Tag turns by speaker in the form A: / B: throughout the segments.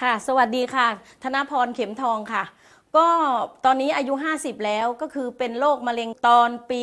A: ค่ะ สวัสดีค่ะ ธนพรเข็มทองค่ะ ก็ตอนนี้อายุ 50 แล้วก็คือเป็นโรคมะเร็งตอนปี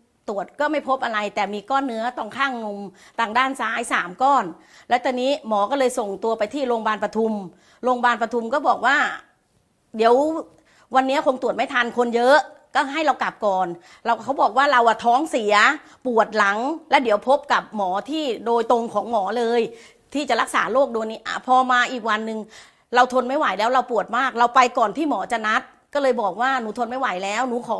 A: ตรวจก็ไม่พบอะไร แต่มีก้อนเนื้อตรงข้างนมทางด้านซ้ายสามก้อน และตอนนี้หมอก็เลยส่งตัวไปที่โรงพยาบาลปทุม โรงพยาบาลปทุมก็บอกว่า เดี๋ยววันนี้คงตรวจไม่ทันคนเยอะก็ให้เรากลับก่อน เราเขาบอกว่าเราอะท้องเสียปวดหลัง แล้วเดี๋ยวพบกับหมอที่โดยตรงของหมอเลย ที่จะรักษาโรคโดนนี้พอมาอีกวันหนึ่งเราทนไม่ไหวแล้วเราปวดมาก เราไปก่อนที่หมอจะนัด ก็เลยบอกว่าหนูทนไม่ไหวแล้ว หนูขอ